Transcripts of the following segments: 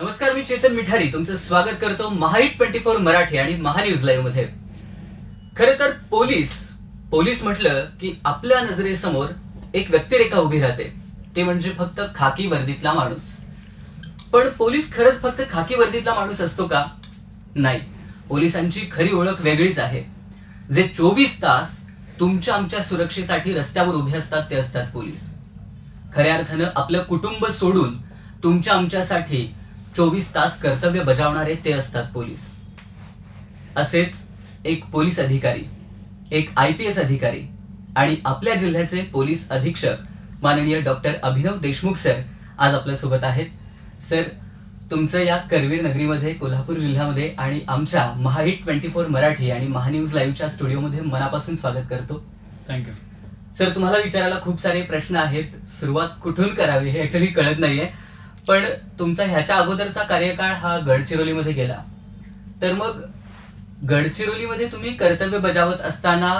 नमस्कार मी चेतन मिठारी तुमचं स्वागत करतो महाईट ट्वेंटी फोर मराठी आणि महान्यूज लाईव्हमध्ये. खर तर पोलीस पोलीस म्हटलं की आपल्या नजरेसमोर एक व्यक्तिरेखा उभी राहते. ते म्हणजे फक्त खाकी वर्दीतला माणूस. पण पोलीस खरंच फक्त खाकी वर्दीतला माणूस असतो का? नाही. पोलिसांची खरी ओळख वेगळीच आहे. जे चोवीस तास तुमच्या आमच्या सुरक्षेसाठी रस्त्यावर उभे असतात ते असतात पोलीस. खऱ्या अर्थानं आपलं कुटुंब सोडून तुमच्या आमच्यासाठी चोवीस तास कर्तव्य बजावणारे ते असतात पोलीस. असेच एक पोलीस अधिकारी एक आय पी एस अधिकारी आणि आपल्या जिल्ह्याचे पोलीस अधीक्षक माननीय डॉक्टर अभिनव देशमुख सर आज आपल्यासोबत आहेत. सर तुमचं या करवीर नगरीमध्ये कोल्हापूर जिल्ह्यामध्ये आणि आमच्या महाहिट ट्वेंटी फोर मराठी आणि महान्यूज लाईव्हच्या स्टुडिओमध्ये मनापासून स्वागत करतो. थँक्यू सर तुम्हाला विचारायला खूप सारे प्रश्न आहेत. सुरुवात कुठून करावी हे ऍक्च्युली कळत नाहीये. पण तुमचा ह्याच्या अगोदरचा कार्यकाळ हा गडचिरोलीमध्ये गेला. तर मग गडचिरोलीमध्ये तुम्ही कर्तव्य बजावत असताना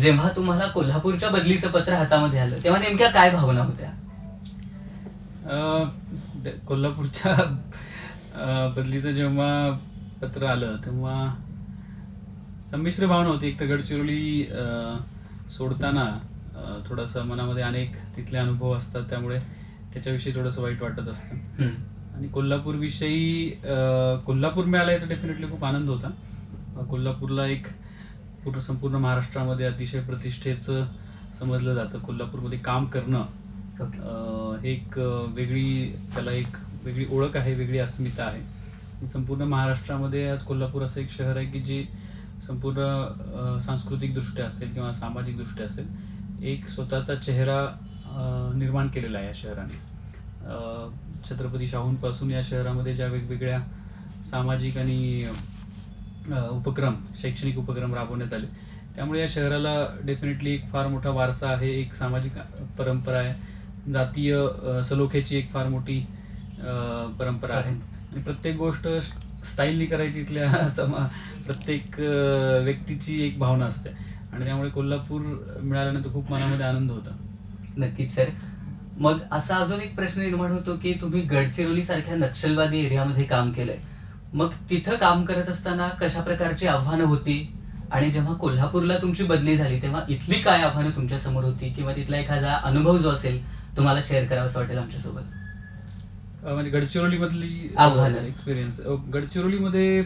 जेव्हा तुम्हाला कोल्हापूरच्या बदलीचं पत्र हातामध्ये आलं तेव्हा नेमक्या काय भावना होत्या? कोल्हापूरच्या अं, बदलीचं जेव्हा पत्र आलं तेव्हा संमिश्र भावना होती. एक तर गडचिरोली अं, सोडताना थोडासा मनामध्ये अनेक तिथले अनुभव असतात त्यामुळे त्याच्याविषयी थोडंसं वाईट वाटत असतं. आणि कोल्हापूरविषयी कोल्हापूर मिळालं याचा डेफिनेटली खूप आनंद होता. कोल्हापूरला एक पूर्ण संपूर्ण महाराष्ट्रामध्ये अतिशय प्रतिष्ठेचं समजलं जातं. कोल्हापूरमध्ये काम करणं हे एक वेगळी त्याला एक वेगळी ओळख आहे वेगळी अस्मिता आहे. संपूर्ण महाराष्ट्रामध्ये आज कोल्हापूर असं एक शहर आहे की जे संपूर्ण सांस्कृतिकदृष्ट्या असेल किंवा सामाजिकदृष्ट्या असेल एक स्वतःचा चेहरा निर्माण केलेला आहे या शहराने. छत्रपती शाहूंपासून या शहरामध्ये ज्या वेगवेगळ्या सामाजिक आणि उपक्रम शैक्षणिक उपक्रम राबवण्यात आले त्यामुळे या शहराला डेफिनेटली एक फार मोठा वारसा आहे एक सामाजिक परंपरा आहे. जातीय सलोख्याची एक फार मोठी परंपरा आहे. आणि प्रत्येक गोष्ट स्टाईलनी करायची इथल्या समा प्रत्येक व्यक्तीची एक भावना असते. आणि त्यामुळे कोल्हापूर मिळाल्यानंतर खूप मनामध्ये आनंद होता. नक्कीच सर. मग असा अजून एक प्रश्न निर्माण होतो की तुम्ही गडचिरोली सारख्या नक्षलवादी एरियामध्ये काम केलंय. मग तिथं काम करत असताना कशा प्रकारची आव्हानं होती? आणि जेव्हा कोल्हापूरला तुमची बदली झाली तेव्हा इथली काय आव्हानं तुमच्यासमोर होती? किंवा तिथला एखादा अनुभव जो असेल तुम्हाला शेअर करावासा वाटेल आमच्यासोबत. अं, म्हणजे गडचिरोलीमधली आव्हानं. एक्सपिरियन्स गडचिरोलीमध्ये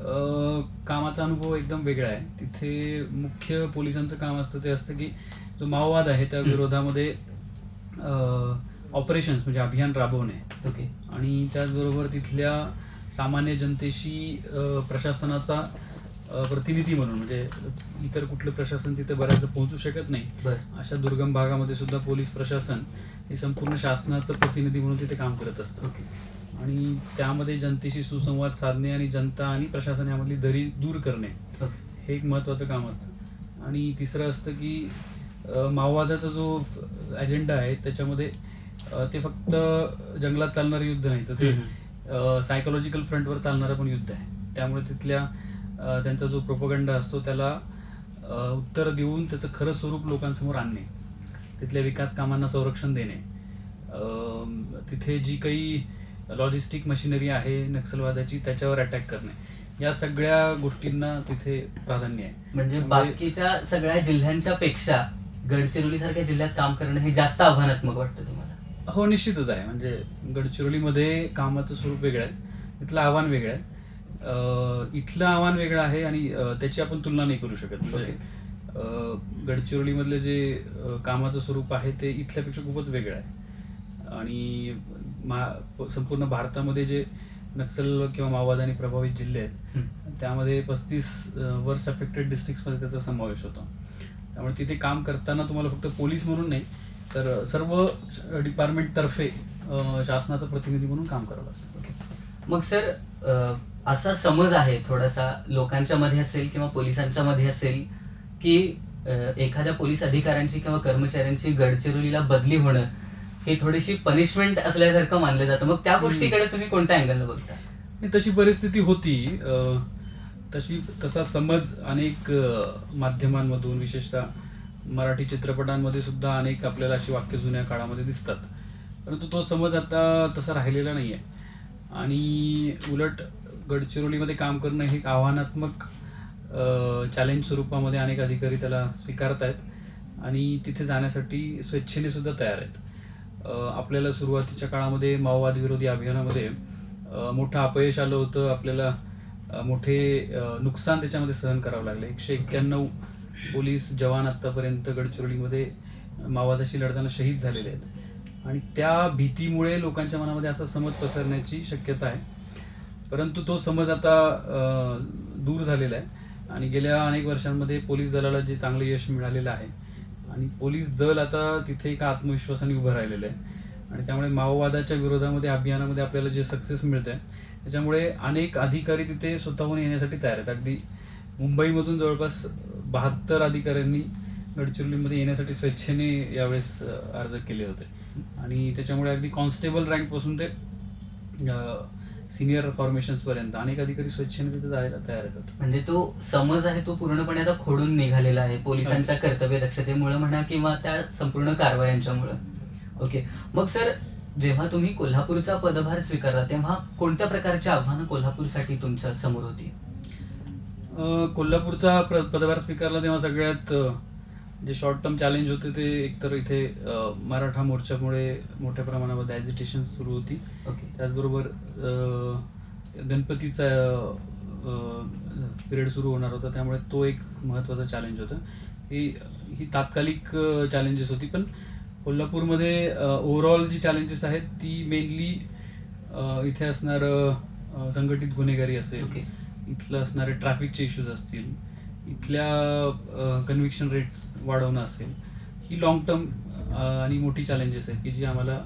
अं, कामाचा अनुभव एकदम वेगळा आहे. तिथे मुख्य पोलिसांचं काम असतं ते असतं की जो माओवाद आहे त्या. विरोधामध्ये ऑपरेशन्स म्हणजे अभियान राबवणे. ओके. आणि त्याचबरोबर तिथल्या सामान्य जनतेशी प्रशासनाचा प्रतिनिधी म्हणून म्हणजे इतर कुठलं प्रशासन तिथे बऱ्याचदा पोहोचू शकत नाही. अशा दुर्गम भागामध्ये सुद्धा पोलीस प्रशासन हे संपूर्ण शासनाचं प्रतिनिधी म्हणून तिथे काम करत असतं. ओके. आणि त्यामध्ये जनतेशी सुसंवाद साधणे आणि जनता आणि प्रशासन यामधली दरी दूर करणे हे एक महत्वाचं काम असतं. आणि तिसरं असतं की माओवादाचा जो अजेंडा आहे त्याच्यामध्ये ते फक्त जंगलात चालणारं युद्ध नाही तर ते. सायकोलॉजिकल फ्रंटवर चालणारं पण युद्ध आहे त्यामुळे तिथल्या त्यांचा जो प्रोपगंडा असतो त्याला उत्तर देऊन त्याचं खरं स्वरूप लोकांसमोर आणणे तिथल्या विकास कामांना संरक्षण देणे तिथे जी काही लॉजिस्टिक मशिनरी आहे नक्षलवादाची त्याच्यावर अटॅक करणे या सगळ्या गोष्टींना तिथे प्राधान्य आहे म्हणजे बाकीच्या सगळ्या जिल्ह्यांच्या पेक्षा गडचिरोली सारख्या जिल्ह्यात काम करणं हे जास्त आव्हानात्मक वाटतं तुम्हाला? हो निश्चितच आहे. म्हणजे गडचिरोलीमध्ये कामाचं स्वरूप वेगळं आहे. इथलं आव्हान वेगळं आहे. अं, इथलं आव्हान वेगळं आहे आणि अं, त्याची आपण तुलना नाही करू शकत. म्हणजे अं, गडचिरोलीमधले जे अं, कामाचं स्वरूप आहे ते इथल्यापेक्षा खूपच वेगळं आहे. आणि मा संपूर्ण भारतामध्ये जे नक्सल किंवा माओवादाने प्रभावित जिल्हे आहेत हम्म. त्यामध्ये पस्तीस वर्स्ट अफेक्टेड डिस्ट्रिक्ट्समध्ये त्याचा समावेश होतो. त्यामुळे तिथे काम करताना तुम्हाला फक्त पोलीस म्हणून नाही तर सर्व डिपार्टमेंटतर्फे शासनाचं प्रतिनिधी म्हणून काम करावं लागतं. ओके. मग सर असा समज आहे थोडासा लोकांच्या मध्ये असेल किंवा पोलिसांच्या मध्ये असेल की एखाद्या पोलीस अधिकाऱ्यांची किंवा कर्मचाऱ्यांची गडचिरोलीला बदली होणं हे थोडीशी पनिशमेंट असल्यासारखं मानलं जातं. मग त्या गोष्टीकडे तुम्ही कोणत्या अँगलनं बघता? तशी परिस्थिती होती तशी तसा समज अनेक माध्यमांमधून विशेषतः मराठी चित्रपटांमध्ये सुद्धा अनेक आपल्याला अशी वाक्य जुन्या काळामध्ये दिसतात. परंतु तो समज आता तसा राहिलेला नाही आहे आणि उलट गडचिरोलीमध्ये काम करणं हे एक आव्हानात्मक चॅलेंज स्वरूपामध्ये अनेक अधिकारी त्याला स्वीकारत आहेत आणि तिथे जाण्यासाठी स्वेच्छेने सुद्धा तयार आहेत. आपल्याला सुरुवातीच्या काळामध्ये माओवाद विरोधी अभियानामध्ये मोठं अपयश आलं होतं. आपल्याला मोठे नुकसान त्याच्यामध्ये सहन करावं लागलं. एकशे एक्क्याण्णव पोलीस जवान आतापर्यंत गडचिरोलीमध्ये माओवादाशी लढताना शहीद झालेले आहेत. आणि त्या भीतीमुळे लोकांच्या मनामध्ये असा समज पसरण्याची शक्यता आहे. परंतु तो समज आता दूर झालेला आहे. आणि गेल्या अनेक वर्षांमध्ये पोलीस दलाला जे चांगलं यश मिळालेलं आहे. आणि पोलीस दल आता तिथे एका आत्मविश्वासाने उभं राहिलेलं आहे. आणि त्यामुळे माओवादाच्या विरोधामध्ये अभियानामध्ये आपल्याला जे सक्सेस मिळतंय त्याच्यामुळे अनेक अधिकारी तिथे स्वतःहून येण्यासाठी तयार आहेत. अगदी मुंबईमधून जवळपास बहात्तर अधिकाऱ्यांनी गडचिरोलीमध्ये येण्यासाठी स्वेच्छेने यावेळेस अर्ज केले होते. आणि त्याच्यामुळे अगदी कॉन्स्टेबल रँकपासून ते सिनियर फॉर्मेशन्स पर्यंत अनेक अधिकारी स्वेच्छेने तिथे जायला तयार आहेत. म्हणजे तो समज आहे तो पूर्णपणे आता खोडून निघालेला आहे पोलिसांच्या कर्तव्य दक्षतेमुळे म्हणा किंवा त्या संपूर्ण कारवायांच्यामुळे. ओके. मग सर जेव्हा तुम्ही कोल्हापूरचा पदभार स्वीकारला तेव्हा कोणत्या प्रकारची आव्हानं कोल्हापूरसाठी तुमच्यासमोर होती? अ, कोल्हापूरचा प्र- पदभार स्वीकारला तेव्हा सगळ्यात अ, जे शॉर्ट टर्म चॅलेंज होते ते एकतर इथे अ, मराठा मोर्चामुळे मोठ्या प्रमाणामध्ये ॲजिटेशन सुरू होती. ओके. त्याचबरोबर अ, गणपतीचा पिरियड सुरू होणार होता त्यामुळे तो एक महत्त्वाचा चॅलेंज होता. ही ही तात्कालिक चॅलेंजेस होती पण कोल्हापूरमध्ये ओव्हरऑल जी चॅलेंजेस आहेत ती मेनली इथे असणारं संघटित गुन्हेगारी असेल ओके इथलं असणारे ट्रॅफिकचे इश्यूज असतील इथल्या कन्व्हिक्शन रेट्स वाढवणं असेल ही लॉंग टर्म आणि मोठी चॅलेंजेस आहेत की जी आम्हाला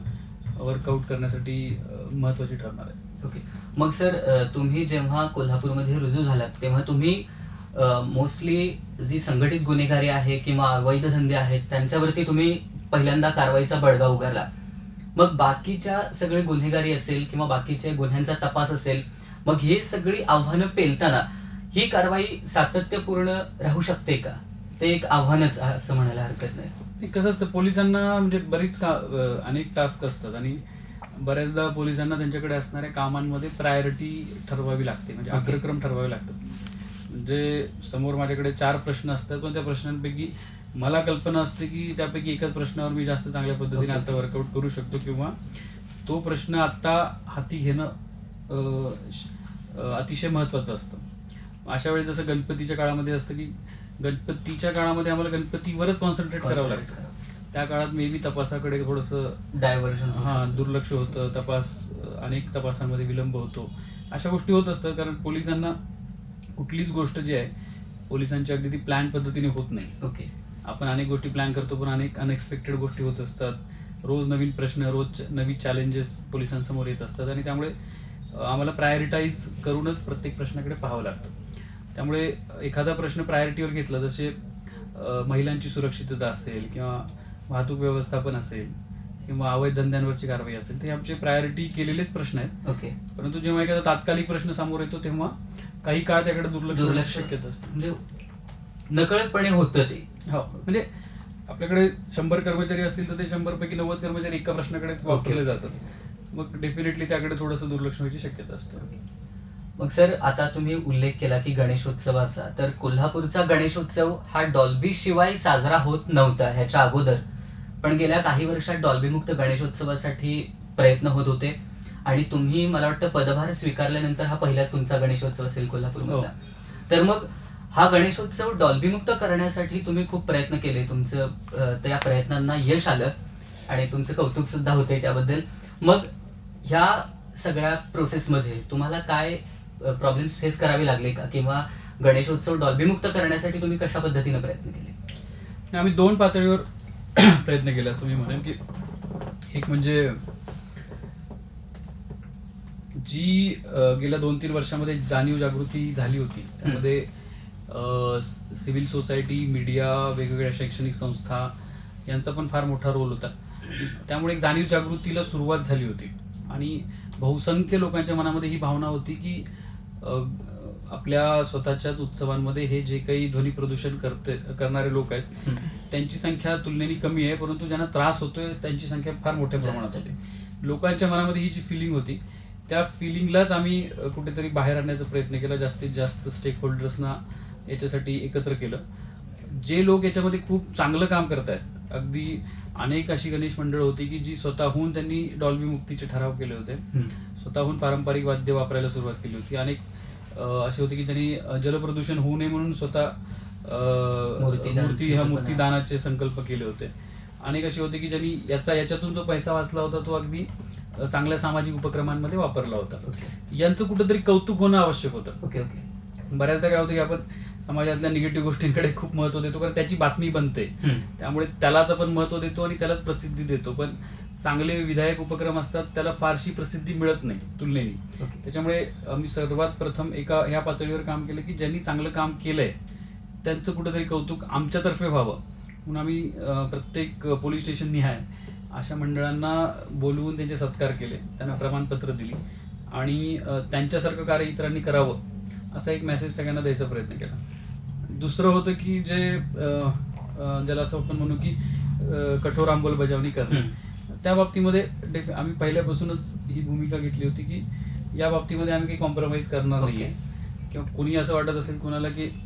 वर्कआउट करण्यासाठी अ, महत्त्वाची ठरणार आहे ओके मग सर तुम्ही जेव्हा कोल्हापूरमध्ये रुजू झालात तेव्हा तुम्ही मोस्टली जी संघटित गुन्हेगारी आहे किंवा अवैध धंदे आहेत त्यांच्यावरती तुम्ही पहिल्यांदा कारवाईचा बडगा उगारला. मग बाकीच्या सगळे गुन्हेगारी असेल किंवा बाकीचे गुन्ह्यांचा तपास असेल मग ही सगळी आव्हानं पेलताना ही कारवाई सातत्यपूर्ण राहू शकते का? ते एक आव्हानच असं म्हणायला हरकत नाही. कसं असतं पोलिसांना म्हणजे बरीच का अनेक टास्क असतात आणि बऱ्याचदा पोलिसांना त्यांच्याकडे असणाऱ्या कामांमध्ये प्रायोरिटी ठरवावी लागते म्हणजे. अग्रक्रम ठरवावे लागतात. म्हणजे समोर माझ्याकडे चार प्रश्न असतात पण त्या प्रश्नांपैकी मला कल्पना असते की त्यापैकी एकाच प्रश्नावर मी जास्त चांगल्या पद्धतीने Okay. आता वर्कआउट करू शकतो किंवा तो प्रश्न आता हाती घेणं अतिशय महत्वाचं असतं. अशा वेळी जसं गणपतीच्या काळामध्ये असतं की गणपतीच्या काळामध्ये आम्हाला गणपतीवरच कॉन्सन्ट्रेट करावं लागतं. त्या काळात मे बी तपासाकडे थोडंसं डायव्हर्शन हा दुर्लक्ष होतं तपास अनेक तपासांमध्ये विलंब होतो. अशा गोष्टी होत असतात कारण पोलिसांना कुठलीच गोष्ट जी आहे पोलिसांची अगदी ती प्लॅन पद्धतीने होत नाही. ओके. आपण अनेक गोष्टी प्लॅन करतो पण अनेक अनएक्सपेक्टेड गोष्टी होत असतात. रोज नवीन प्रश्न रोज नवीन चॅलेंजेस पोलिसांसमोर येत असतात आणि त्यामुळे आम्हाला प्रायोरिटाईज करूनच प्रत्येक प्रश्नाकडे पाहावं लागतं. त्यामुळे एखादा प्रश्न प्रायोरिटीवर घेतला जसे महिलांची सुरक्षितता असेल किंवा वाहतूक व्यवस्थापन असेल किंवा अवैध धंद्यांवरची कारवाई असेल ते आमचे प्रायोरिटी केलेलेच प्रश्न आहेत. ओके. परंतु जेव्हा एखादा तात्कालिक प्रश्न समोर येतो तेव्हा काही काळ त्याकडे दुर्लक्ष शक्यता असते. म्हणजे नकळतपणे होतं ते. हो. म्हणजे आपल्याकडे शंभर कर्मचारी असतील तर ते शंभर पैकी नव्वद कर्मचारी एका प्रश्नाकडे वापरले जातात. मग डेफिनेटली त्याकडे थोडंसं दुर्लक्ष व्हायची शक्यता असते. मग सर आता तुम्ही उल्लेख केला की गणेशोत्सवाचा तर कोल्हापूरचा गणेशोत्सव हा डॉल्बी शिवाय साजरा होत नव्हता ह्याच्या अगोदर. पण गेल्या काही वर्षात डॉल्बी मुक्त गणेशोत्सवासाठी प्रयत्न होत होते. आणि तुम्ही मला वाटतं पदभार स्वीकारल्यानंतर हा पहिलाच तुमचा गणेशोत्सव असेल कोल्हापूरमधला. तर मग हा गणेशोत्सव डॉल्बीमुक्त करण्यासाठी तुम्ही खूप प्रयत्न केले. तुमचं अं, त्या प्रयत्नांना यश आलं आणि तुमचं कौतुक सुद्धा होते त्याबद्दल. मग ह्या सगळ्या प्रोसेसमध्ये तुम्हाला काय प्रॉब्लेम्स फेस करावे लागले का? किंवा गणेशोत्सव डॉल्बीमुक्त करण्यासाठी तुम्ही कशा पद्धतीने प्रयत्न केले? आणि आम्ही दोन पातळीवर प्रयत्न केले असं मी म्हणेन की एक म्हणजे जी अ, गेल्या दोन तीन वर्षामध्ये जाणीव जागृती झाली होती. त्यामध्ये सिव्हिल सोसायटी मीडिया वेगवेगळ्या शैक्षणिक संस्था यांचा पण फार मोठा रोल होता. त्यामुळे एक जाणीव जागृतीला सुरुवात झाली होती. आणि बहुसंख्य लोकांच्या मनामध्ये ही भावना होती की आपल्या स्वतःच्याच उत्सवांमध्ये हे जे काही ध्वनी प्रदूषण करते करणारे लोक आहेत त्यांची संख्या तुलनेने कमी आहे परंतु ज्यांना त्रास होतोय त्यांची संख्या फार मोठ्या प्रमाणात. होती. लोकांच्या मनामध्ये ही जी फिलिंग होती त्या फिलिंगलाच आम्ही कुठेतरी बाहेर आणण्याचा प्रयत्न केला. जास्तीत जास्त स्टेक होल्डर्सना याच्यासाठी एकत्र केलं. जे लोक याच्यामध्ये खूप चांगलं काम करत आहेत अगदी अनेक अशी गणेश मंडळ होती की जी स्वतःहून त्यांनी डॉल्बी मुक्तीचे ठराव केले होते. स्वतःहून पारंपरिक वाद्य वापरायला सुरुवात केली होती. अनेक असे होते की त्यांनी जलप्रदूषण होऊ नये म्हणून स्वतः मूर्ती ह्या. मूर्तीदानाचे संकल्प केले होते. अनेक असे होते की ज्यांनी याचा याच्यातून जो पैसा वाचला होता तो अगदी चांगल्या सामाजिक उपक्रमांमध्ये वापरला होता. यांचं कुठेतरी कौतुक होणं आवश्यक होतं. Okay okay. बऱ्याचदा काय होतं की आपण समाजातल्या निगेटिव्ह गोष्टींकडे खूप महत्त्व देतो कारण त्याची बातमी बनते. त्यामुळे त्यालाच आपण महत्त्व देतो आणि त्यालाच प्रसिद्धी देतो. पण चांगले विधायक उपक्रम असतात त्याला फारशी प्रसिद्धी मिळत नाही तुलनेने. त्याच्यामुळे आम्ही सर्वात प्रथम एका ह्या पातळीवर काम केलं की ज्यांनी चांगलं काम केलंय त्यांचं कुठेतरी कौतुक आमच्यातर्फे व्हावं. म्हणून आम्ही प्रत्येक पोलीस स्टेशन निहाय. अशा मंडळांना बोलवून त्यांचे सत्कार केले. त्यांना प्रमाणपत्र दिली. आणि त्यांच्यासारखं कार्य इतरांनी करावं. असा एक मेसेज सगळ्यांना द्यायचा प्रयत्न केला. दुसरं होतं की जे ज्याला असं आपण म्हणू की कठोर अंमलबजावणी करणं. त्या बाबतीमध्ये आम्ही पहिल्यापासूनच ही भूमिका घेतली होती की या बाबतीमध्ये आम्ही काही कॉम्प्रोमाइज करणार. नाहीये. किंवा कुणी असं वाटत असेल कुणाला की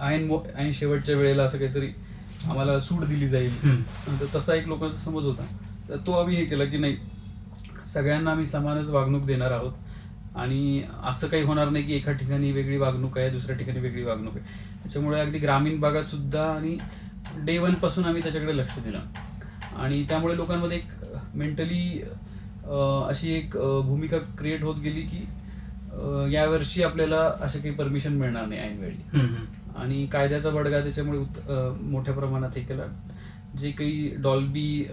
ऐन मो- ऐन शेवटच्या वेळेला असं काहीतरी आम्हाला सूट दिली जाईल. तर तसा एक लोकांचा समज होता. तर तो आम्ही हे केला की नाही सगळ्यांना आम्ही समानच वागणूक देणार आहोत. आणि असं काही होणार नाही की एका ठिकाणी वेगळी वागणूक आहे दुसऱ्या ठिकाणी वेगळी वागणूक आहे. त्याच्यामुळे अगदी ग्रामीण भागात सुद्धा आणि डे वनपासून आम्ही त्याच्याकडे लक्ष दिलं. आणि त्यामुळे लोकांमध्ये एक मेंटली अशी एक भूमिका क्रिएट होत गेली की यावर्षी आपल्याला असे काही परमिशन मिळणार नाही ऐनवेळी. आणि कायद्याचा बडगा त्याच्यामुळे मोठ्या प्रमाणात हे केला. जे काही डॉल्बी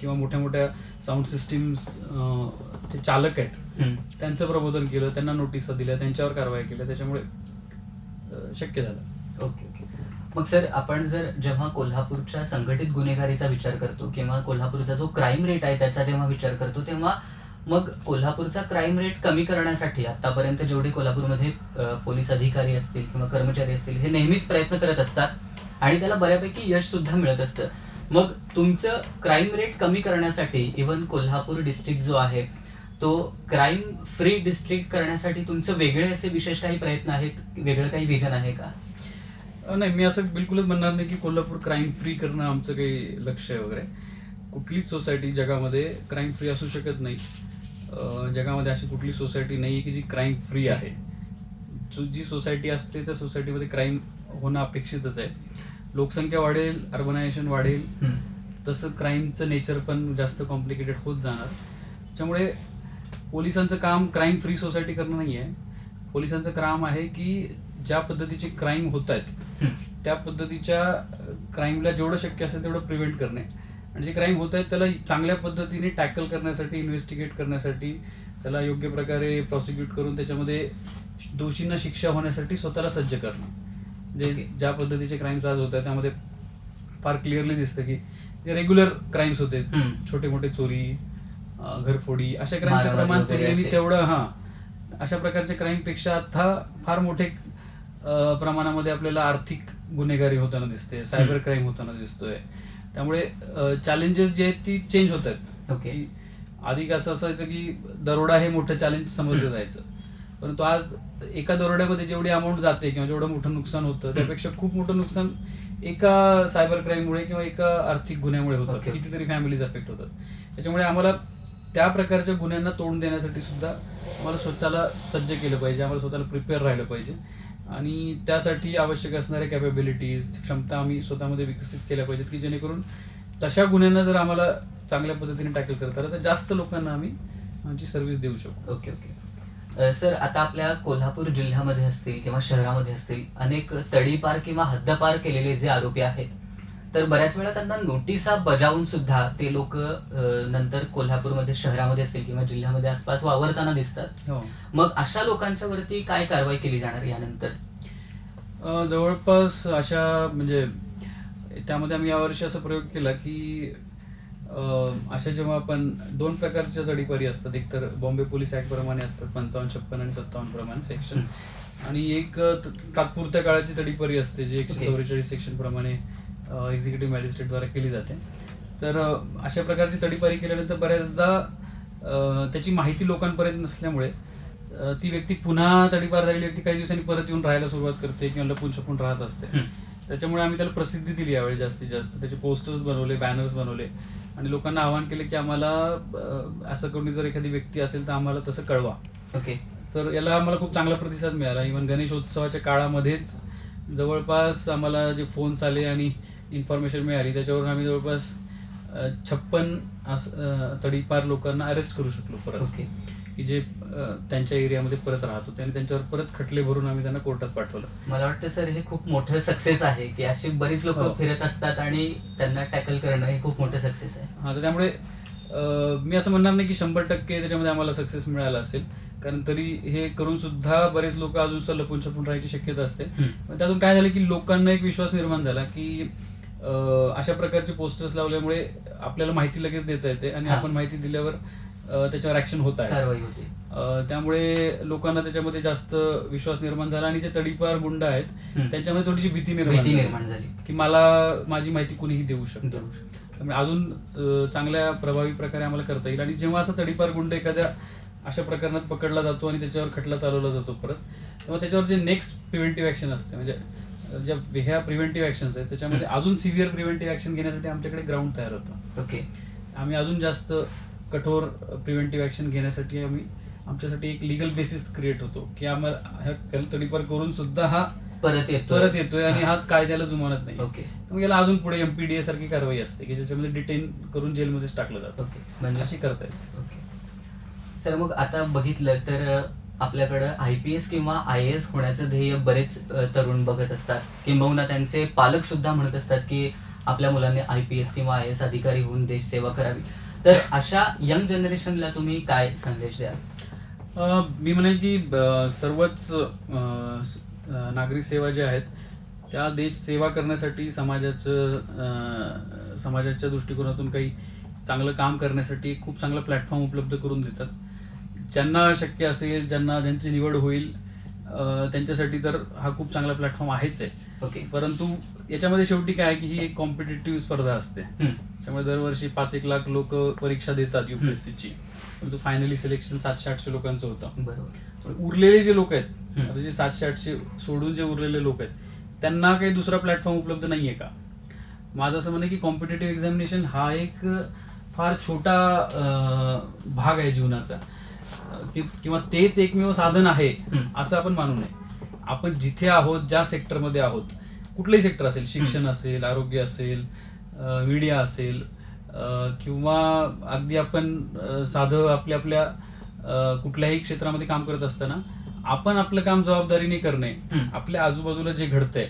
किंवा मोठ्या मोठ्या साऊंड सिस्टीम्स चे चालक आहेत. त्यांचं प्रबोधन केलं त्यांना नोटिसा दिल्या त्यांच्यावर कारवाई केल्या त्याच्यामुळे शक्य झालं. Okay okay. मग सर आपण जर जेव्हा कोल्हापूरच्या संघटित गुन्हेगारीचा विचार करतो किंवा कोल्हापूरचा जो क्राईम रेट आहे त्याचा जेव्हा विचार करतो तेव्हा मग कोल्हापूरचा क्राईम रेट कमी करण्यासाठी आतापर्यंत जेवढे कोल्हापूरमध्ये पोलीस अधिकारी असतील किंवा कर्मचारी असतील हे नेहमीच प्रयत्न करत असतात आणि त्याला बऱ्यापैकी यश सुद्धा मिळत असतं. मग तुमचं क्राईम रेट कमी करण्यासाठी इवन कोल्हापूर डिस्ट्रिक्ट जो आहे तो क्राईम फ्री डिस्ट्रिक्ट करण्यासाठी तुमचं वेगळे असे विशेष काही प्रयत्न आहेत? वेगळं काही विजन आहे का? नाही मी असं बिलकुलच म्हणणार नाही की कोल्हापूर क्राईम फ्री करणं आमचं काही लक्ष आहे वगैरे. कुठलीच सोसायटी जगामध्ये क्राईम फ्री असू शकत नाही. जगामध्ये अशी कुठली सोसायटी नाही आहे की जी क्राईम फ्री आहे. जी सोसायटी असते त्या सोसायटीमध्ये क्राईम होणं अपेक्षितच आहे. लोकसंख्या वाढेल अर्बनायझेशन वाढेल. तसं क्राईमचं नेचर पण जास्त कॉम्प्लिकेटेड होत जाणार त्याच्यामुळे पोलिसांचं काम क्राईम फ्री सोसायटी करणं नाही आहे पोलिसांचं काम आहे की ज्या पद्धतीचे क्राईम होत आहेत. त्या पद्धतीच्या क्राईमला जेवढं शक्य असेल तेवढं प्रिव्हेंट करणे आणि जे क्राईम होत आहेत त्याला चांगल्या पद्धतीने टॅकल करण्यासाठी इन्व्हेस्टिगेट करण्यासाठी त्याला योग्य प्रकारे प्रॉसिक्यूट करून त्याच्यामध्ये दोषींना शिक्षा होण्यासाठी स्वतःला सज्ज करणं म्हणजे. ज्या पद्धतीचे क्राईम्स आज होत आहेत त्यामध्ये फार क्लिअरली दिसतं की जे रेग्युलर क्राईम्स होते. छोटे मोठे चोरी घरफोडी अशा क्राईमचं प्रमाण. तेवढं हा अशा प्रकारच्या क्राईमपेक्षा आता फार मोठे प्रमाणामध्ये आपल्याला आर्थिक गुन्हेगारी होताना दिसते सायबर. क्राईम होताना दिसतोय त्यामुळे चॅलेंजेस जे आहेत ती चेंज होत आहेत आधी कसं असायचं की दरोडा हे मोठं चॅलेंज समजलं जायचं परंतु आज एका दरोड्यामध्ये जेवढी अमाऊंट जाते किंवा जेवढं मोठं नुकसान होतं त्यापेक्षा खूप मोठं नुकसान एका सायबर क्राईममुळे किंवा एका आर्थिक गुन्ह्यामुळे होतं. Okay. कितीतरी फॅमिलीज अफेक्ट होतात. त्याच्यामुळे आम्हाला त्या प्रकारच्या गुन्ह्यांना तोंड देण्यासाठी सुद्धा आम्हाला स्वतःला सज्ज केलं पाहिजे आम्हाला स्वतःला प्रिपेअर राहिलं पाहिजे. आणि त्यासाठी आवश्यक असणाऱ्या कॅपेबिलिटीज क्षमता आम्ही स्वतःमध्ये विकसित केल्या पाहिजेत की जेणेकरून तशा गुन्ह्यांना जर आम्हाला चांगल्या पद्धतीने टॅकल करता आलं तर जास्त लोकांना आम्ही आमची सर्व्हिस देऊ शकतो ओके ओके सर आता आपल्या कोल्हापूर जिल्ह्यामध्ये असतील किंवा शहरामध्ये असतील अनेक तडीपार किंवा हद्दपार केलेले जे आरोपी आहेत तर बऱ्याच वेळा त्यांना नोटिसा बजावून सुद्धा ते लोक नंतर कोल्हापूरमध्ये शहरामध्ये असतील किंवा जिल्ह्यामध्ये आसपास वावरताना दिसतात. हो. मग अशा लोकांच्या वरती काय कारवाई केली जाणार यानंतर? जवळपास अशा म्हणजे त्यामध्ये आम्ही यावर्षी असा प्रयोग केला की अशा जेव्हा आपण दोन प्रकारच्या तडीपारी असतात एक तर बॉम्बे पोलीस ऍक्ट प्रमाणे असतात पंचावन्न छप्पन आणि सत्तावन्न प्रमाणे सेक्शन आणि एक तात्पुरत्या काळाची तडीपारी असते जी एकशे. चौवेचाळीस सेक्शन प्रमाणे एक्झिक्युटिव्ह मॅजिस्ट्रेटद्वारे केली जाते तर अशा प्रकारची तडीपारी केल्यानंतर बऱ्याचदा त्याची माहिती लोकांपर्यंत नसल्यामुळे ती व्यक्ती पुन्हा तडीपार राहिली व्यक्ती काही दिवसांनी परत येऊन राहायला सुरुवात करते किंवा लपून छपून राहत असते. त्याच्यामुळे आम्ही त्याला प्रसिद्धी दिली यावेळी जास्तीत जास्त. त्याचे पोस्टर्स बनवले बॅनर्स बनवले. आणि लोकांना आवाहन केले की आम्हाला असं कोणी जर एखादी व्यक्ती असेल तर आम्हाला तसं कळवा. ओके तर याला आम्हाला खूप चांगला प्रतिसाद मिळाला. इव्हन गणेशोत्सवाच्या काळामध्येच जवळपास आम्हाला जे फोन्स आले आणि इन्फॉर्मेशन मिळाली त्याच्यावरून आम्ही जवळपास छप्पन तडीपार लोकांना अरेस्ट करू शकलो परत. ओके की जे त्यांच्या एरियामध्ये परत राहत होते आणि त्यांच्यावर परत खटले भरून आम्ही त्यांना कोर्टात पाठवलं. मला वाटतं सर हे खूप मोठं सक्सेस आहे की अशी बरीच लोक हो. फिरत असतात आणि त्यांना टॅकल करणं हे खूप मोठं सक्सेस आहे. हा तर त्यामुळे मी असं म्हणणार नाही की शंभर टक्के त्याच्यामध्ये आम्हाला सक्सेस मिळाला असेल. कारण तरी हे करून सुद्धा बरेच लोक अजून लपून छपून राहायची शक्यता असते. त्यातून काय झालं की लोकांना एक विश्वास निर्माण झाला की अशा प्रकारचे पोस्टर्स लावल्यामुळे आपल्याला माहिती लगेच देता येते आणि. आपण माहिती दिल्यावर त्याच्यावर ऍक्शन होत आहे. त्यामुळे लोकांना त्याच्यामध्ये जास्त विश्वास निर्माण झाला आणि जे तडीपार गुंड आहेत. त्यांच्यामध्ये थोडीशी भीती निर्माण झाली. की मला माझी माहिती कुणीही देऊ शकतं. त्यामुळे अजून चांगल्या प्रभावी प्रकारे आम्हाला करता येईल. आणि जेव्हा असं तडीपार गुंड एखाद्या अशा प्रकरणात पकडला जातो आणि त्याच्यावर खटला चालवला जातो परत तेव्हा त्याच्यावर जे नेक्स्ट प्रिव्हेंटिव्ह ऍक्शन असते म्हणजे ज्या ह्या प्रिव्हेंटिव्ह ऍक्शन्स आहेत त्याच्यामध्ये अजून सिव्हिअर प्रिव्हेंटिव्ह ऍक्शन घेण्यासाठी आमच्याकडे ग्राउंड तयार होतं. ओके. आम्ही अजून जास्त कठोर प्रिव्हेंटिव्ह ऍक्शन घेण्यासाठी आम्ही आमच्यासाठी एक लिगल बेसिस क्रिएट होतो की आम्हाला तडीपार करून सुद्धा हा परत येतो परत येतोय आणि हा. कायद्याला जुमानत नाही. ओके. मग याला अजून पुढे एमपीडीए सारखी कारवाई असते की ज्याच्यामध्ये डिटेन करून जेलमध्येच टाकलं जातं. ओके. म्हणजे अशी करता येते. ओके. सर मग आता बघितलं तर आपल्याकडं आय पी एस किंवा आय एस होण्याचं ध्येय बरेच तरुण बघत असतात. किंबहुना त्यांचे पालक सुद्धा म्हणत असतात की आपल्या मुलांनी आय पी एस किंवा आय एस अधिकारी होऊन देश सेवा करावी. तर अशा यंग जनरेशनला तुम्ही काय संदेश द्याल? मी म्हणेन की सर्वच नागरी सेवा ज्या आहेत त्या देश सेवा करण्यासाठी समाजाचं समाजाच्या दृष्टिकोनातून काही चांगलं काम करण्यासाठी खूप चांगला प्लॅटफॉर्म उपलब्ध करून देतात. ज्यांना शक्य असेल ज्यांना ज्यांची निवड होईल त्यांच्यासाठी तर हा खूप चांगला प्लॅटफॉर्म आहेच आहे. ओके. परंतु याच्यामध्ये शेवटी काय आहे की ही एक कॉम्पिटेटिव्ह स्पर्धा असते. त्यामुळे दरवर्षी पाच एक लाख लोक परीक्षा देतात युपीएससीची परंतु फायनली सिलेक्शन सातशे आठशे लोकांचं होतं. उरलेले जे लोक आहेत. आता जे सातशे आठशे सोडून जे उरलेले लोक आहेत त्यांना काही दुसरा प्लॅटफॉर्म उपलब्ध नाहीये का? माझं असं म्हणणं की कॉम्पिटेटिव्ह एक्झामिनेशन हा एक फार छोटा भाग आहे जीवनाचा. किंवा तेच एकमेव साधन आहे. असं आपण मानू नये. आपण जिथे आहोत ज्या सेक्टरमध्ये आहोत कुठलंही सेक्टर असेल शिक्षण असेल आरोग्य असेल मीडिया असेल किंवा अगदी आपण साधं आपल्या आपल्या कुठल्याही क्षेत्रामध्ये काम करत असताना आपण आपलं काम जबाबदारीने करणे. आपल्या आजूबाजूला जे घडतंय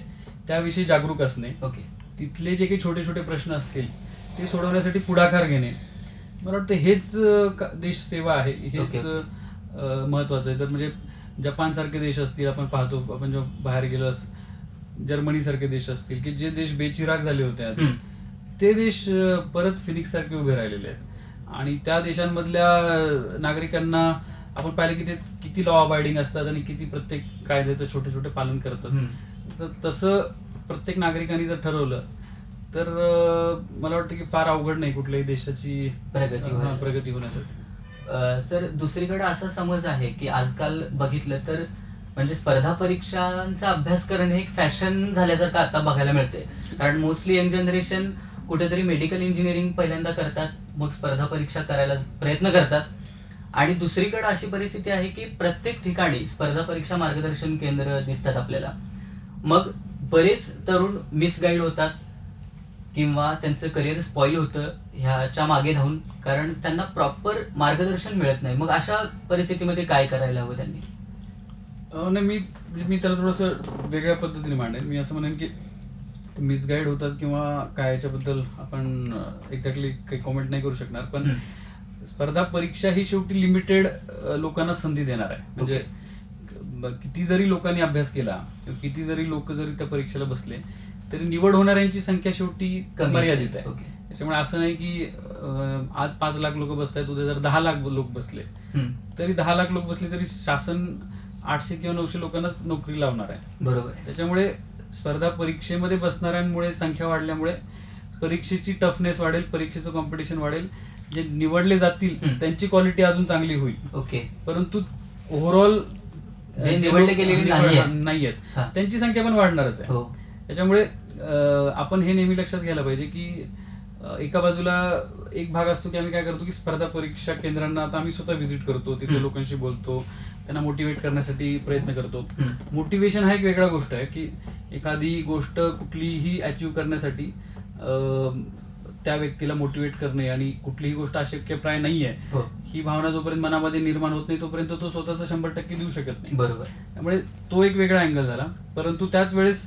त्याविषयी जागरूक असणे ओके. तिथले जे काही छोटे छोटे प्रश्न असतील ते सोडवण्यासाठी पुढाकार घेणे. मला वाटतं हेच देश सेवा आहे. हेच महत्वाचं आहे. तर म्हणजे जपान सारखे देश असतील आपण पाहतो आपण जेव्हा बाहेर गेलो जर्मनी सारखे देश असतील की जे देश बेचिराग झाले होते. ते देश परत फिनिक्स सारखे उभे राहिलेले आहेत आणि त्या देशांमधल्या नागरिकांना आपण पाहिलं की ते किती लॉ अबायडिंग असतात आणि किती प्रत्येक कायद्याचं छोटे छोटे पालन करतात. तर तसं प्रत्येक नागरिकांनी जर ठरवलं तर मला वाटतं की फार अवघड नाही कुठल्याही देशाची प्रगती. प्रगती होण्यासाठी सर दुसरीकडे असा समज आहे की आजकाल बघितलं तर म्हणजे स्पर्धा परीक्षांचा अभ्यास करणे एक फॅशन झाल्यासारखं आता बघायला मिळते कारण मोस्टली यंग जनरेशन कुठेतरी मेडिकल इंजिनिअरिंग पहिल्यांदा करतात मग स्पर्धा परीक्षा करायला प्रयत्न करतात. आणि दुसरीकडे अशी परिस्थिती आहे की प्रत्येक ठिकाणी स्पर्धा परीक्षा मार्गदर्शन केंद्र दिसतात आपल्याला. मग बरेच तरुण मिसगाईड होतात किंवा त्यांचं करिअर स्पॉईल होतं ह्याच्या मागे धावून कारण त्यांना प्रॉपर मार्गदर्शन मिळत नाही. मग अशा परिस्थितीमध्ये काय करायला हवं त्यांनी? नाही मी मी त्याला थोडंसं वेगळ्या पद्धतीने मांडेन. मी असं म्हणेन की मिसगाईड होतात किंवा काय याच्याबद्दल आपण एक्झॅक्टली काही कॉमेंट नाही करू शकणार पण स्पर्धा परीक्षा ही शेवटी लिमिटेड लोकांना संधी देणार आहे. म्हणजे किती जरी लोकांनी अभ्यास केला किती जरी लोक जरी त्या परीक्षेला बसले तरी निवड होणाऱ्यांची संख्या शेवटी मर्यादित. आहे. त्याच्यामुळे असं नाही की आज पाच लाख लोक बसत आहेत उद्या जर दहा लाख लोक बसले तरी दहा लाख लोक बसले तरी शासन आठशे किंवा नऊशे लोकांनाच नोकरी लावणार आहे. बरोबर त्याच्यामुळे स्पर्धा परीक्षेमध्ये बसणाऱ्यांमुळे संख्या वाढल्यामुळे परीक्षेची टफनेस वाढेल परीक्षेचं कॉम्पिटिशन वाढेल. जे निवडले जातील. त्यांची क्वालिटी अजून चांगली होईल. ओके. परंतु ओव्हरऑल जे निवडले गेलेले. त्यांची संख्या पण वाढणारच आहे. हो. त्याच्यामुळे आपण हे नेहमी लक्षात घ्यायला पाहिजे की एका बाजूला एक भाग असतो की आम्ही काय करतो की स्पर्धा परीक्षा केंद्रांना आता आम्ही स्वतः व्हिजिट करतो तिथे. लोकांशी बोलतो त्यांना मोटिवेट करण्यासाठी प्रयत्न करतो. मोटिवेशन हा एक वेगळा गोष्ट आहे की एखादी गोष्ट कुठलीही अचीव करण्यासाठी त्या व्यक्तीला मोटिवेट करणे आणि कुठलीही गोष्ट अशक्यप्राय नाही आहे हो. ही भावना जोपर्यंत मनामध्ये निर्माण होत नाही तोपर्यंत तो स्वतःचा शंभर टक्के देऊ शकत नाही. बरोबर. त्यामुळे तो एक वेगळा अँगल झाला. परंतु त्याच वेळेस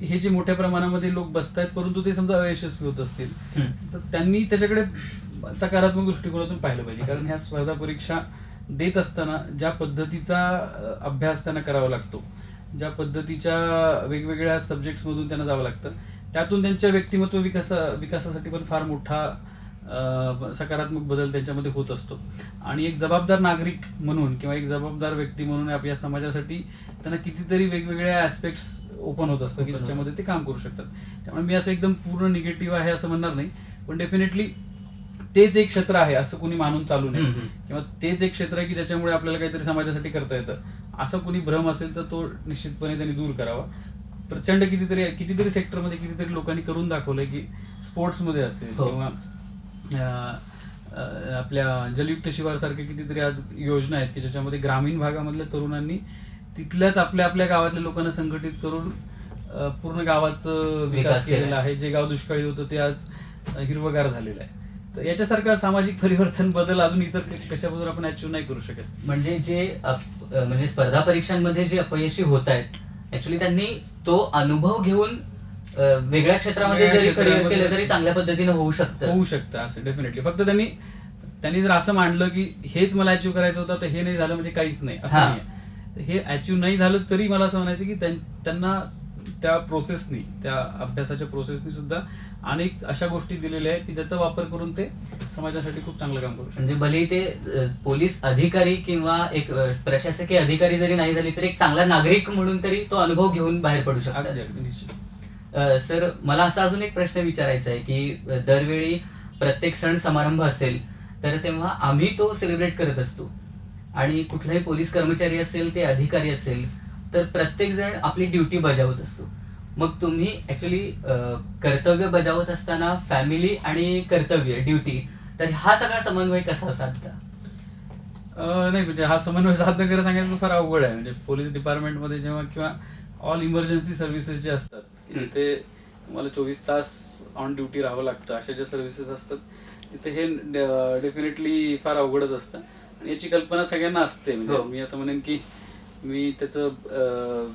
हे जे मोठ्या प्रमाणामध्ये लोक बसत आहेत परंतु ते समजा अयशस्वी होत असतील. तर त्यांनी त्याच्याकडे सकारात्मक दृष्टिकोनातून पाहिलं पाहिजे कारण ह्या स्पर्धा परीक्षा देत असताना ज्या पद्धतीचा अभ्यास त्यांना करावा लागतो ज्या पद्धतीच्या वेगवेगळ्या सब्जेक्ट्स मधून त्यांना जावं लागतं त्यातून त्यांच्या व्यक्तिमत्व विकास विकासासाठी पण फार मोठा सकारात्मक बदल त्यांच्यामध्ये होत असतो आणि एक जबाबदार नागरिक म्हणून किंवा एक जबाबदार व्यक्ती म्हणून आपल्या समाजासाठी त्यांना कितीतरी वेगवेगळ्या ऍस्पेक्ट्स ओपन होत असतं की. ज्याच्यामध्ये ते काम करू शकतात त्यामुळे मी असं एकदम पूर्ण निगेटिव्ह आहे असं म्हणणार नाही पण डेफिनेटली तेच एक क्षेत्र आहे असं कुणी मानून चालू नये. किंवा तेच एक क्षेत्र आहे की ज्याच्यामुळे आपल्याला काहीतरी समाजासाठी करता येतं असं कुणी भ्रम असेल तर तो निश्चितपणे त्यांनी दूर करावा प्रचंड कितीतरी कितीतरी सेक्टरमध्ये कितीतरी लोकांनी करून दाखवलंय की स्पोर्ट्समध्ये असेल हो. किंवा आपल्या जलयुक्त शिवार सारख्या कितीतरी आज योजना आहेत की ज्याच्यामध्ये ग्रामीण भागामधल्या तरुणांनी तिथल्याच आपल्या आपल्या गावातल्या लोकांना संघटित करून पूर्ण गावाचं विकास. केलेला आहे. जे गाव दुष्काळी होतं ते आज हिरवगार झालेलं आहे. तर याच्यासारखा सामाजिक परिवर्तन बदल अजून इतर क- कशाबरोबर आपण अचीव्ह नाही करू शकत. म्हणजे जे म्हणजे स्पर्धा परीक्षांमध्ये जे अपयशी होत आहेत ऍक्च्युली त्यांनी तो अनुभव घेऊन वेगळ्या क्षेत्रामध्ये जरी करिअर केलं तरी चांगल्या पद्धतीने होऊ शकतं. होऊ शकतं असं डेफिनेटली फक्त त्यांनी त्यांनी जर असं मांडलं की हेच मला अचीव्ह करायचं होतं तर हे नाही झालं म्हणजे काहीच नाही असं. नाही हे अचीव्ह नाही झालं तरी मला असं म्हणायचं की त्यां- त्यांना त्या प्रोसेसनी त्या अभ्यासाच्या प्रोसेसनी सुद्धा अनेक अशा गोष्टी दिलेल्या आहेत की ज्याचा वापर करून ते समाजासाठी खूप चांगलं काम करू म्हणजे भले ते पोलीस अधिकारी किंवा एक प्रशासकीय अधिकारी जरी नाही झाली तरी एक चांगला नागरिक म्हणून तरी तो अनुभव घेऊन बाहेर पडू शकतात. सर मला असा अजून एक प्रश्न विचारायचा आहे की दरवेळी प्रत्येक सण समारंभ असेल तर तेव्हा आम्ही तो सेलिब्रेट करत असतो. आणि कुठलाही पोलीस कर्मचारी असेल ते अधिकारी असेल तर प्रत्येक जण आपली ड्युटी बजावत असतो. मग तुम्ही ऍक्च्युली कर्तव्य बजावत असताना फॅमिली आणि कर्तव्य ड्युटी तर हा सगळा समन्वय कसा साधता? नाही म्हणजे हा समन्वय साध्य करायला सांगायचं फार अवघड आहे. म्हणजे पोलीस डिपार्टमेंटमध्ये जेव्हा किंवा ऑल इमर्जन्सी सर्व्हिसेस जे असतात ते तुम्हाला चोवीस तास ऑन ड्युटी राहावं लागतं. अशा ज्या सर्व्हिसेस असतात तिथे हे डेफिनेटली फार अवघडच असतं. याची कल्पना सगळ्यांना असते. म्हणजे हो. मी असं म्हणेन की मी त्याचं अं,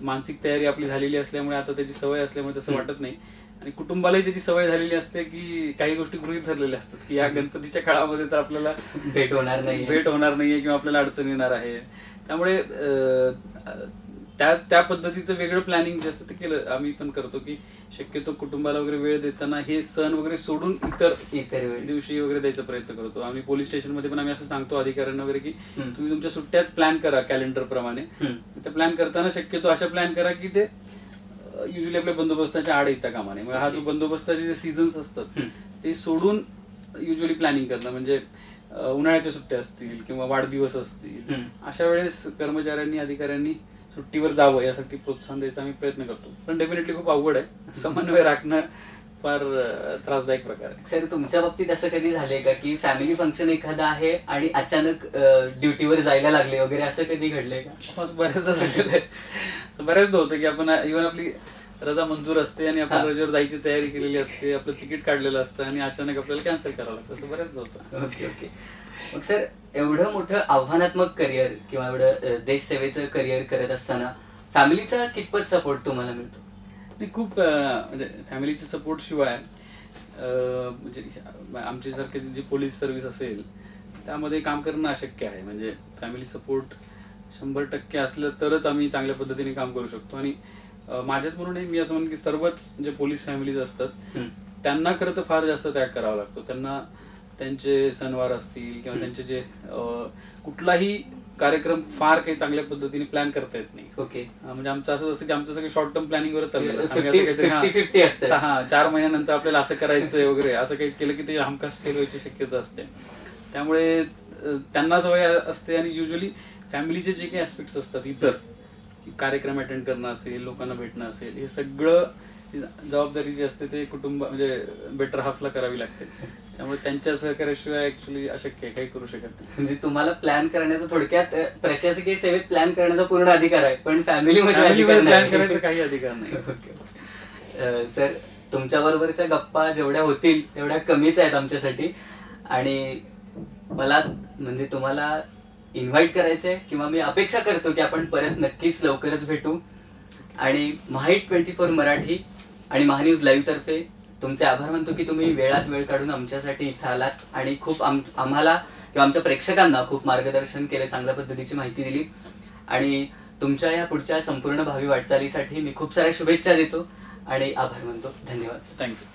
मानसिक तयारी आपली झालेली असल्यामुळे आता त्याची सवय असल्यामुळे तसं हम्म. वाटत नाही. आणि कुटुंबालाही त्याची सवय झालेली असते की काही गोष्टी गृहीत धरलेल्या असतात की या गणपतीच्या काळामध्ये तर आपल्याला भेट होणार नाही. भेट होणार नाहीये किंवा आपल्याला अडचण येणार आहे. त्यामुळे अं, त्या त्या पद्धतीचं वेगळं प्लॅनिंग जे असतं ते केलं आम्ही पण करतो की शक्यतो कुटुंबाला वगैरे वेळ देताना हे सण वगैरे सोडून इतर इतर वेळी दिवशी वगैरे द्यायचा प्रयत्न करतो आम्ही पोलीस स्टेशनमध्ये पण आम्ही असं सांगतो अधिकाऱ्यांना वगैरे की हम्म. तुम्ही तुमच्या सुट्ट्याच प्लॅन करा कॅलेंडर प्रमाणे हम्म. ते प्लॅन करताना शक्यतो अशा प्लॅन करा की ते युजली आपल्या बंदोबस्ताच्या आड येता कामा नये मग हा जो बंदोबस्ताचे जे सीझन्स असतात. ते सोडून युजली प्लॅनिंग करणं म्हणजे अं, उन्हाळ्याच्या सुट्ट्या असतील किंवा वाढदिवस असतील हम्म. अशा वेळेस कर्मचाऱ्यांनी अधिकाऱ्यांनी सुट्टीवर जावं यासाठी प्रोत्साहन द्यायचा आम्ही प्रयत्न करतो. पण डेफिनेटली खूप अवघड आहे. समन्वय राखणं फार त्रासदायक प्रकार आहे. सर तुमच्या बाबतीत असं कधी झालंय का की फॅमिली फंक्शन एखादा आहे आणि अचानक ड्युटीवर जायला लागले वगैरे असं कधी घडलंय का? बऱ्याचदा झालेलं आहे. असं बऱ्याचदा होतं की आपण इव्हन आपली रजा मंजूर असते आणि आपण. रजेवर जायची तयारी केलेली असते आपलं तिकीट काढलेलं असतं आणि अचानक आपल्याला कॅन्सल करावं लागतं. असं बऱ्याचदा होतं. Okay okay. मग सर एवढं मोठं आव्हानात्मक करिअर किंवा एवढं देशसेवेचं करिअर करत असताना फॅमिलीचा कितपत सपोर्ट तुम्हाला मिळतो? ते खूप म्हणजे फॅमिलीच्या सपोर्ट शिवाय म्हणजे आमची सारखे जी पोलीस सर्व्हिस असेल त्यामध्ये काम करणं अशक्य आहे. म्हणजे फॅमिली सपोर्ट शंभर टक्के असलं तरच आम्ही चांगल्या पद्धतीने काम करू शकतो. आणि माझ्याच म्हणून मी असं म्हणेन की सर्वच जे पोलीस फॅमिलीज असतात. त्यांना खरं तर फार जास्त त्याग करावा लागतो. त्यांना त्यांचे सणवार असतील किंवा. त्यांचे जे कुठलाही कार्यक्रम फार काही चांगल्या पद्धतीने प्लॅन करता येत नाही ओके म्हणजे आमचं असं जसं की आमचं सगळं शॉर्ट टर्म प्लॅनिंग वरच चाललेलं असतं. आम्ही 50 असं काहीतरी, हां, 50 असतं. सहा चार महिन्यानंतर आपल्याला असं करायचंय वगैरे असं काही केलं की ते हमखास फेल व्हायची शक्यता असते त्यामुळे त्यांना सवय असते आणि युजली फॅमिलीचे जे काही ऍस्पेक्ट्स असतात इतर कार्यक्रम अटेंड करणं असेल लोकांना भेटणं असेल हे सगळं जबाबदारी जी असते ते कुटुंब म्हणजे बेटर हाफला करावी लागते. त्यामुळे त्यांच्या सहकार्याशिवाय ऍक्च्युली अशक्य आहे काही करू शकत नाही. म्हणजे तुम्हाला प्लॅन करण्याचा थोडक्यात प्रशासकीय सेवेत प्लॅन करण्याचा पूर्ण अधिकार आहे पण फॅमिलीमध्ये प्लॅन. करायचा काही अधिकार नाही. सर तुमच्या बरोबरच्या गप्पा जेवढ्या होतील तेवढ्या कमीच आहेत आमच्यासाठी. आणि मला म्हणजे तुम्हाला इन्व्हाइट करायचंय किंवा मी अपेक्षा करतो की आपण परत नक्कीच लवकरच भेटू. आणि महाईट ट्वेंटी फोर मराठी आणि महान्यूज लाईव्ह तर्फे तुमचे आभार मानतो की तुम्ही वेळात वेळ काढून आमच्यासाठी इथं आलात आणि खूप आम आम्हाला किंवा आमच्या प्रेक्षकांना खूप मार्गदर्शन केलं चांगल्या पद्धतीची माहिती दिली. आणि तुमच्या या पुढच्या संपूर्ण भावी वाटचालीसाठी मी खूप साऱ्या शुभेच्छा देतो आणि आभार मानतो. धन्यवाद. थँक्यू